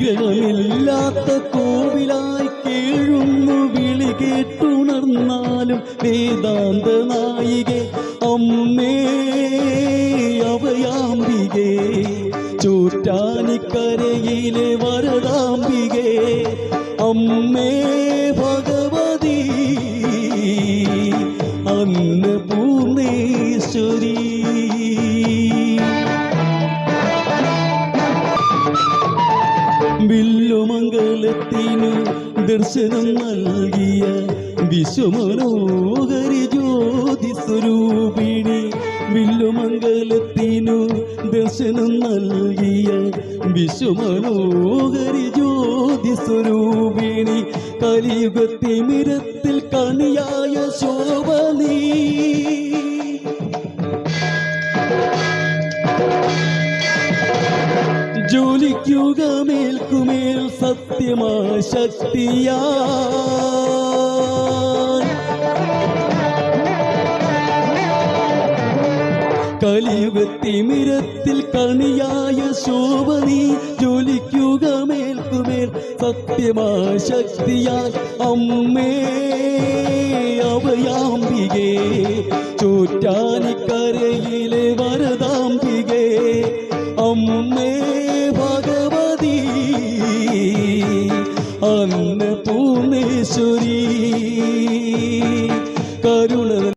വിഗ്രഹമില്ലാത്ത കോവിലായി കേഴുന്നു വിളി കേട്ടുണർന്നാലും വേദാന്ത നായികെ അമ്മേ അവയാംബികെ ചൂറ്റാനിക്കരയിലെ വരദാംബികെ അമ്മേ ഭഗവതി അന്നപൂർണേശ്വരി. വില്ലുമംഗലത്തിനു ദർശനം നൽകിയ വിശ്വമനോഹരി ജ്യോതി സ്വരൂപിണി വില്ലുമംഗലത്തിനു ദർശനം നൽകിയ വിശ്വമനോഹരി ജ്യോതി സ്വരൂപിണി കലിയുഗത്തിമിരത്തിൽ കണിയായ ശോഭനീ ജോലിക്കുക മേൽക്കുമേൽ സത്യമാ ശക്തിയാ. കലിയുഗത്തിമിരത്തിൽ കണിയായ ശോഭനി ജോലിക്കുക മേൽക്കുമേൽ സത്യമാ ശക്തിയാൽ അമ്മേ അവയാംബികേ ചോറ്റാനിക്കരയിലെ ഭഗവതി. അന്നപൂർണേശ്വരി